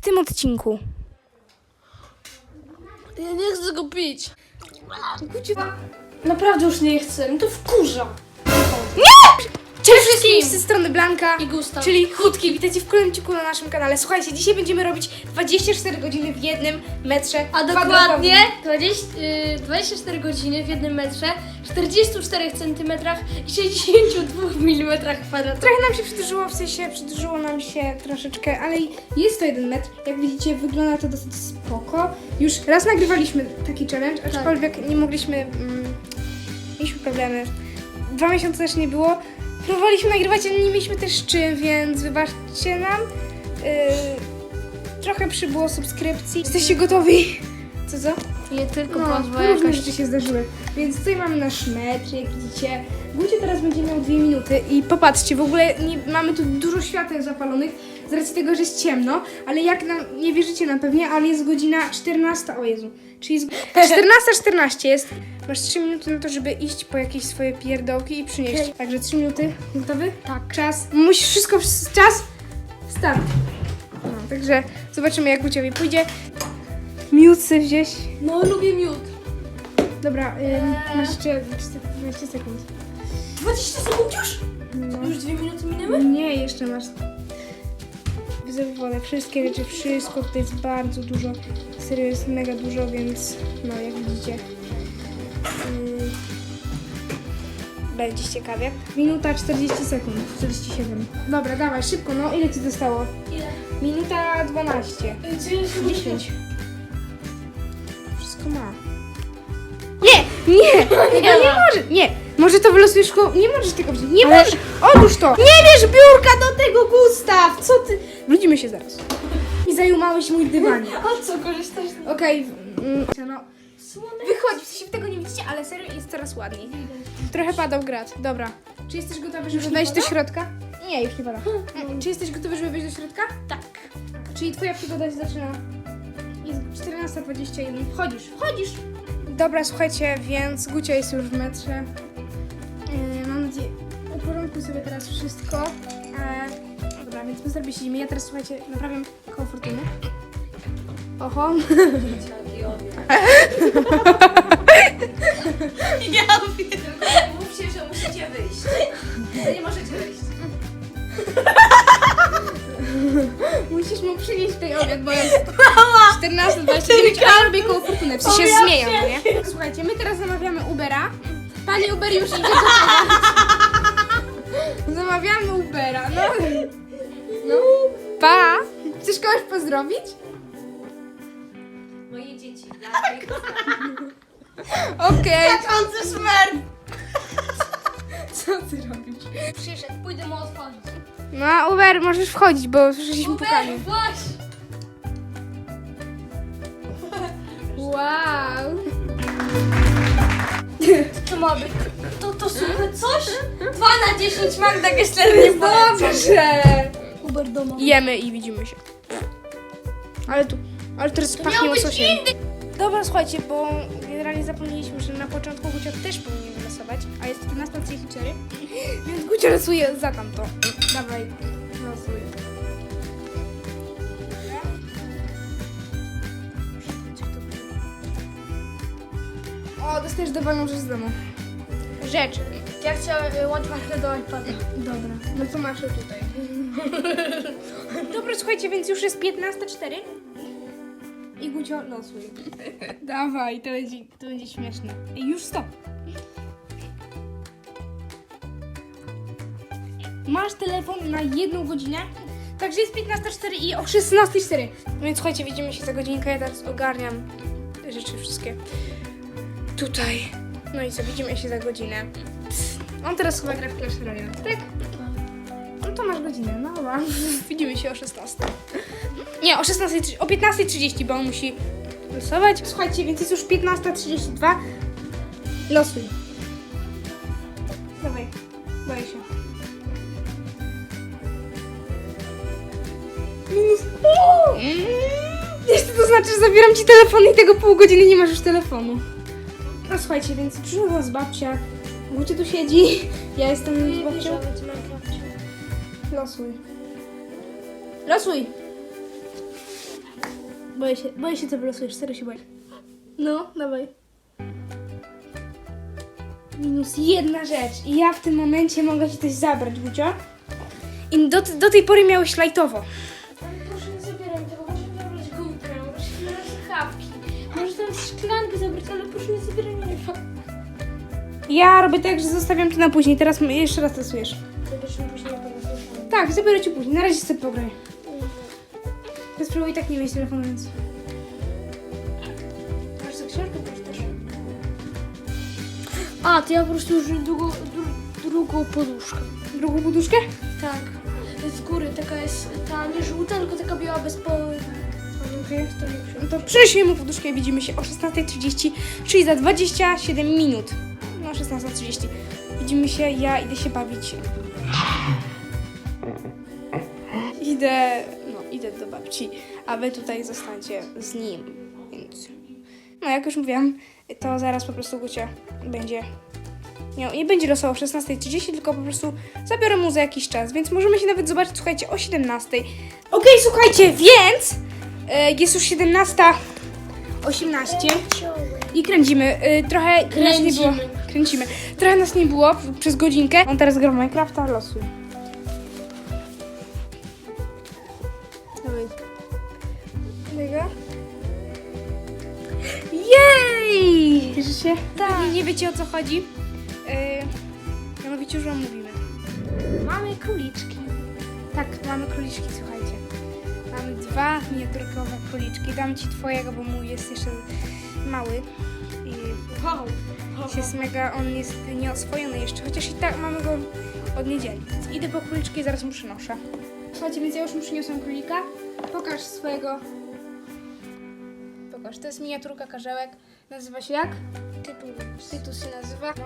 w tym odcinku. Ja nie chcę go pić. Naprawdę już nie chcę, mi to wkurza. Cześć wszystkim z tej strony Blanka I Gustaw. czyli Chudki. Witajcie w kolejnym odcinku na naszym kanale. Słuchajcie, dzisiaj będziemy robić 24 godziny w jednym metrze A kwadratowym. dokładnie 20, y, 24 godziny w jednym metrze, 44 centymetrach i 62 mm kwadratowych. Trochę nam się przedłużyło, w sensie przedłużyło nam się troszeczkę, ale jest to jeden metr. Jak widzicie, wygląda to dosyć spoko. Już raz nagrywaliśmy taki challenge, aczkolwiek nie mogliśmy... Mm, mieliśmy problemy. Dwa miesiące też nie było. Próbowaliśmy nagrywać, ale nie mieliśmy też czym, więc wybaczcie nam. Yy, trochę przybyło subskrypcji. Jesteście gotowi? Co, co? Nie tylko No, prośba różne jakaś. rzeczy się zdarzyły. Więc tutaj mamy nasz mecz, jak widzicie. Gucie teraz będzie miał dwie minuty i popatrzcie, w ogóle nie, mamy tu dużo świateł zapalonych z racji tego, że jest ciemno, ale jak nam, nie wierzycie na pewnie, ale jest godzina 14, o Jezu, czyli jest 14.14 jest. Masz 3 minuty na to, żeby iść po jakieś swoje pierdołki i przynieść. Okej. Także 3 minuty, gotowy? Tak. Czas, musisz wszystko, czas, start. No, także zobaczymy jak Guciowi pójdzie. Miód sobie wziąć. No lubię miód. Dobra, ym, Eee. masz jeszcze 20 sekund. 20 sekund już? No. Już dwie minuty minęły? Nie, jeszcze masz. Wodę, wszystkie rzeczy, wszystko tutaj jest bardzo dużo. Serio jest mega dużo, więc no jak widzicie. Yy, będzie ciekawie. Minuta 40 sekund, 47. Dobra, dawaj, szybko, no ile ci zostało? Ile? Minuta 12. Y, co ja się 10. Nie, nie, nie, nie może, nie. Może to wylosujesz koło... Nie możesz tego wziąć, nie możesz. Odłóż to. Nie bierz biurka do tego, Gustaw. Co ty? Wrócimy się zaraz. I zajumałeś mój dywanik. A co, korzystasz z Okej, mm, no. słonek? Wychodzi, w sensie tego nie widzicie, ale serio jest coraz ładniej. Trochę padał grad, dobra. Czy jesteś gotowy, żeby wejść do środka? Nie, już nie pada. Mm, Czy jesteś gotowy, żeby wejść do środka? Tak. Czyli twoja przygoda się zaczyna. Jest 14.21. Wchodzisz, wchodzisz! Dobra, słuchajcie, więc Gucia jest już w metrze. Yy, mam nadzieję, uporządkuj sobie teraz wszystko. E, dobra, więc my sobie siedzimy. Ja teraz, słuchajcie, naprawiam koło fortuny. Oho. Ja wiem. Mówcie, że musicie wyjść. To nie możecie wyjść. Musisz mu przynieść tej obiad, bo jest 14, 29, a ja robię koło fortuny, w sensie Obiad zmieniam, nie? Słuchajcie, my teraz zamawiamy Ubera. Pani Uber już idzie do Zamawiamy Ubera, no. No. Pa! Chcesz kogoś pozdrowić? Moje dzieci. Okej. Skaczący szmer. Co ty robisz? Przyszedł, pójdę mu otworzyć. No, a Uber, możesz wchodzić, bo słyszeliśmy pukanie. Uber, właś! Wow. To ma być. To, to słuchaj coś? 2 na 10 Magda Gessler nie. Dobrze. Uber doma. Jemy i widzimy się. Ale tu, ale teraz pachnie łososiem. Dobra, słuchajcie, bo generalnie zapomnieliśmy, że na początku Gucia też powinien wylosować, a jest 14.34, więc Gucia losuje za tamto. Dawaj, losuj. O, dostajesz dowolną rzecz z domu. Rzecz. Ja chciałem y, łączmarkę do iPada. Dobra, no to masz tutaj. Dobra, słuchajcie, więc już jest 15.04. I Gucio, losuj. Dawaj, to będzie, to będzie śmieszne. Ej, już stop. Masz telefon na jedną godzinę, także jest 15.04 i o 16.04. Więc słuchajcie, widzimy się za godzinkę, ja teraz ogarniam rzeczy wszystkie tutaj. No i co, widzimy się za godzinę. On teraz chyba gra w Clash Royale, tak? No to masz godzinę, no dobra. Widzimy się o 16. Nie, o 16, o 15.30, bo on musi losować. Słuchajcie, więc jest już 15.32. Losuj. Dawaj, boję się. Minus. Mm. Wiesz co to znaczy, że zabieram ci telefon i tego pół godziny nie masz już telefonu. No słuchajcie, więc przyszła nas babcia. Gucie tu siedzi. Ja jestem z babcią. Losuj. Losuj. Boję się, boję się co wylosujesz, serio się boję. No, dawaj. Minus jedna rzecz i ja w tym momencie mogę ci coś zabrać, Gucio. I do, do tej pory miałeś lajtowo. Tam szklankę zabrać, ale proszę nie zabieraj mnie Ja robię tak, że zostawiam to na później. Teraz jeszcze raz stosujesz. Zobaczymy później na pewno słyszałem. Tak, zabiorę ci później. Na razie sobie pograj. Ja spróbuję tak nie mieć telefonu, więc... Masz za książkę też też. A, to ja po prostu już drugą, dru, drugą poduszkę. Drugą poduszkę? Tak. Z góry taka jest ta nie żółta, tylko taka biała bez poły. No to przynieśmy mu poduszkę i widzimy się o 16.30, czyli za 27 minut. No, 16.30. Widzimy się, ja idę się bawić. Idę, no, idę do babci, a wy tutaj zostańcie z nim, więc... No, jak już mówiłam, to zaraz po prostu Gucia będzie... Nie, nie będzie losował o 16.30, tylko po prostu zabiorę mu za jakiś czas, więc możemy się nawet zobaczyć, słuchajcie, o 17.00. Okej, słuchajcie, więc jest już 17.18 i kręcimy. E, trochę nas nie było. Kręcimy. Kręcimy. Trochę nas nie było przez godzinkę. On teraz gra w Minecrafta, losuj. Dawaj. Jej! Cieszysz się? Tak. Nie, nie wiecie o co chodzi? E, mianowicie już wam mówimy. Mamy króliczki. Tak, mamy króliczki, słuchajcie. Dwa miniaturkowe króliczki. Dam ci twojego, bo mój jest jeszcze mały. I Wow. jest mega, on jest nieoswojony jeszcze, chociaż i tak mamy go od niedzieli. Więc idę po króliczki i zaraz mu przynoszę. Słuchajcie, więc ja już mu przyniosłam królika. Pokaż swojego. Pokaż, to jest miniaturka karzełek. Nazywa się jak? Tytuł. Tytus się nazywa. No.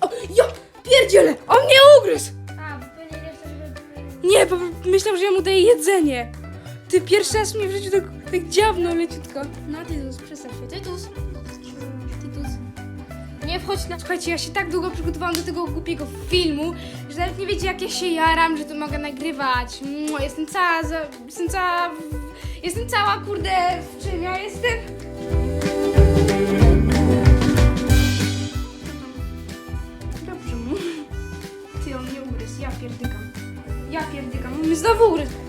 O, ja pierdzielę! On mnie ugryzł! A, bo pewnie nie chcesz, żeby... Nie, bo myślałam, że ja mu daję jedzenie. Ty pierwszy raz mnie w życiu tak, tak dziabnął leciutko. No, Tytus, przestaw się. Tytus. Tytus. Nie wchodź na... Słuchajcie, ja się tak długo przygotowałam do tego głupiego filmu, że nawet nie wiecie jak ja się jaram, że to mogę nagrywać. Mua, Jestem cała, za, jestem cała, jestem cała, kurde, w czym ja jestem? Dobrze mu. Ty, on mnie ugryzł, ja pierdykam. Ja pierdykam, on mnie znowu ugryzł.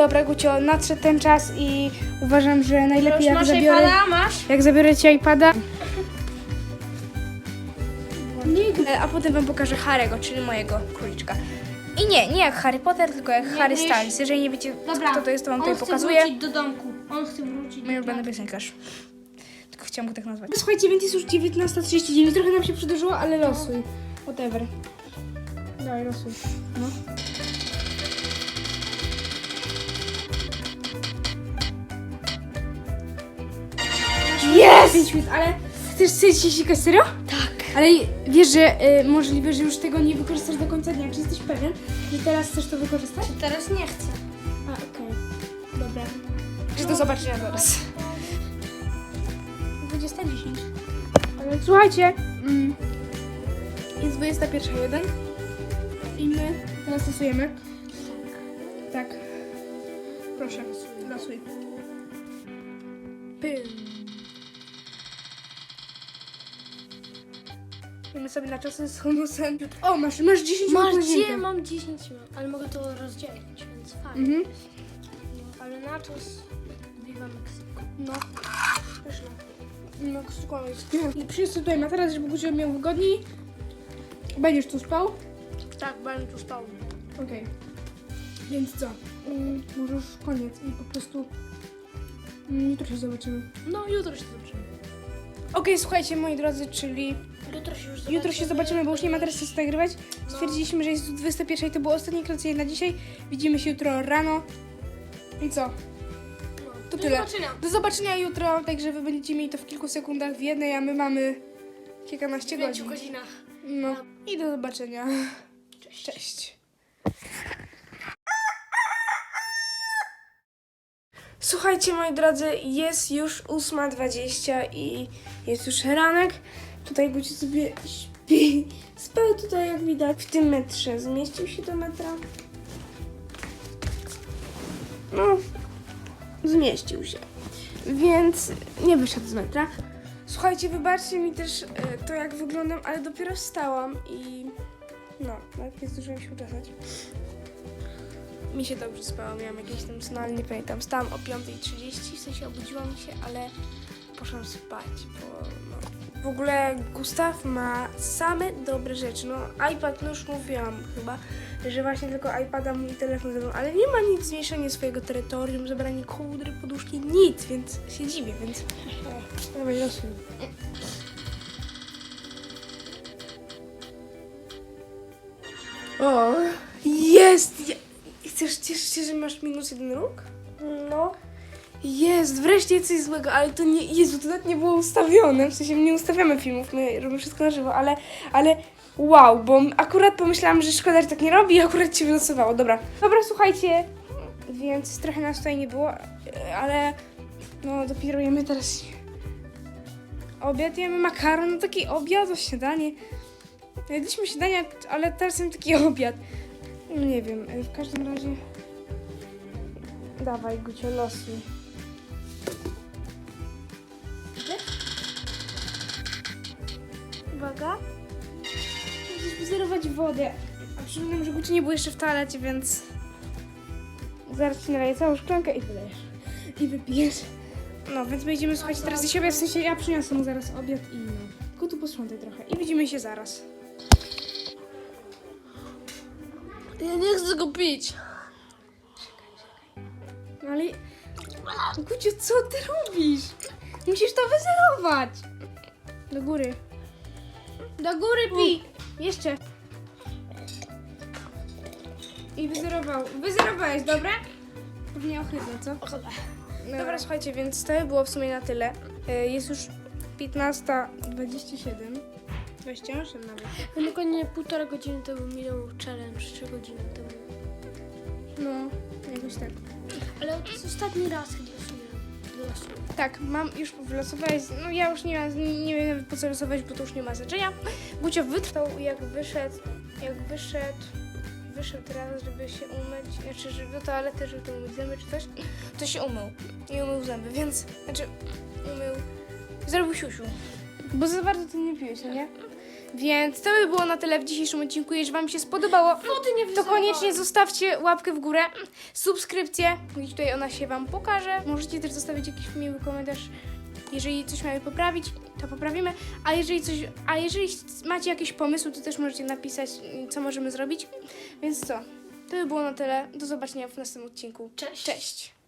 Dobra, Gucio, nadszedł ten czas i uważam, że najlepiej jak masz zabiorę... iPada? Masz? Jak zabiorę ci iPada. E, A potem wam pokażę Harego, czyli mojego króliczka. I nie, nie jak Harry Potter, tylko jak Harry wiesz- Styles. Jeżeli nie wiecie, Dobra. kto to jest, to wam On tutaj chce pokazuję. wrócić do domku. On chce wrócić Mój do ulubiony domku. piosenkarz. Tylko chciałam go tak nazwać. Słuchajcie, więc jest już 19.39. Trochę nam się przedłużyło, ale losuj. Whatever. Dawaj, losuj. No. 5 minut, ale chcesz sobie się sikać serio? Tak. Ale wiesz, że y, możliwe, że już tego nie wykorzystasz do końca dnia. Czy jesteś pewien, że teraz chcesz to wykorzystać? Teraz nie chcę. A, okej. Dobra. Że do zobaczenia zaraz. 20.10. Ale słuchajcie, mm, jest 21.01 i my teraz stosujemy. Tak. Proszę, losuj. Pym. Idziemy sobie na czasy z humusem. O, masz, masz 10 minut na gdzie? Mam 10 minut, ale mogę to rozdzielić, więc fajnie. Mhm. No, ale na czas Viva Mexico. No. Pyszne. No. I przyniosę tutaj materac, żeby Gucio miał wygodniej. Będziesz tu spał? Tak, będę tu spał. Okej. Więc co? Mm, może już koniec i po prostu mm, jutro się zobaczymy. No, jutro się zobaczymy. Okej, słuchajcie moi drodzy, czyli Jutro się już zobaczymy. jutro się zobaczymy, bo już nie ma teraz co nagrywać. Stwierdziliśmy, że jest tu 21 i to było ostatnie kręcenie na dzisiaj. Widzimy się jutro rano. I co? No, To do tyle. zobaczenia. Do zobaczenia jutro, także wy będziecie mieli to w kilku sekundach w jednej, a my mamy kilkanaście W pięciu godzin. godzinach. No i do zobaczenia. Cześć. Cześć. Słuchajcie moi drodzy, jest już 8.20 i jest już ranek. Tutaj Guci sobie śpi. Spał tutaj jak widać w tym metrze. Zmieścił się do metra. No. zmieścił się. Więc nie wyszedł z metra. Słuchajcie, wybaczcie mi też e, to, jak wyglądam, ale dopiero wstałam i no, nie zdążyłam się uczesać. Mi się dobrze spało, miałam jakieś tam ale nie pamiętam. Wstałam o 5.30, w sensie obudziłam się, ale poszłam spać, bo no. W ogóle Gustaw ma same dobre rzeczy. No, iPad, no już mówiłam chyba, że właśnie tylko iPada mój telefon zebrał, ale nie ma nic zmniejszenia swojego terytorium, zabranie kołdry, poduszki, nic, więc się dziwię, więc... Dawaj, losuj. O, jest! Chcesz, cieszysz się, że masz minus jeden róg? No. Jest, wreszcie coś złego, ale to nie, Jezu, to nawet nie było ustawione, w sensie my nie ustawiamy filmów, my robimy wszystko na żywo, ale, ale wow, bo akurat pomyślałam, że szkoda, że tak nie robi i akurat się wylosowało, dobra. Dobra, słuchajcie, więc trochę nas tutaj nie było, ale no dopiero jemy teraz obiad, jemy makaron, no taki obiad, o śniadanie. Jedliśmy śniadanie, ale teraz jem taki obiad. No nie wiem, w każdym razie... Dawaj, Gucio, losuj. Uwaga. Musisz wyzerować wodę. A przypominam, że Gucio nie był jeszcze w toalecie, więc... Zaraz ci naleję całą szklankę i wylejesz. I wypijesz. No, więc będziemy słuchać teraz jeść obiad, w sensie ja przyniosę mu zaraz obiad i no. Tylko tu posprzątaj trochę. I widzimy się zaraz. Ja nie chcę go pić. No ale... Gucio, co ty robisz? Musisz to wyzerować. Do góry. Do góry pij. Jeszcze. I wyzerował. Wyzerowałeś, dobra? Pewnie ohydne, co? Dobra, słuchajcie, więc to by było w sumie na tyle. E, Jest już 15.27. 28 nawet. No dokładnie półtora godziny temu minął challenge, trzy godziny temu. No, jakoś tak. Ale to jest ostatni raz sumie. wylosuję. Tak, mam już wylosowałeś. No ja już nie, mam- nie, nie wiem po co losować, bo to już nie ma znaczenia. Gucio wytrwał jak wyszedł, jak wyszedł, wyszedł raz, żeby się umyć, znaczy że do toalety, żeby to umyć zęby czy coś, to się umył i umył zęby, więc, znaczy umył, zrobił siusiu. Bo za bardzo ty nie piłeś, no nie? Więc to by było na tyle w dzisiejszym odcinku. Jeżeli Wam się spodobało, to koniecznie zostawcie łapkę w górę, subskrypcję, i tutaj ona się Wam pokaże. Możecie też zostawić jakiś miły komentarz, jeżeli coś mamy poprawić, to poprawimy, a jeżeli coś, a jeżeli macie jakieś pomysły, to też możecie napisać, co możemy zrobić. Więc co, to by było na tyle. Do zobaczenia w następnym odcinku. Cześć. Cześć!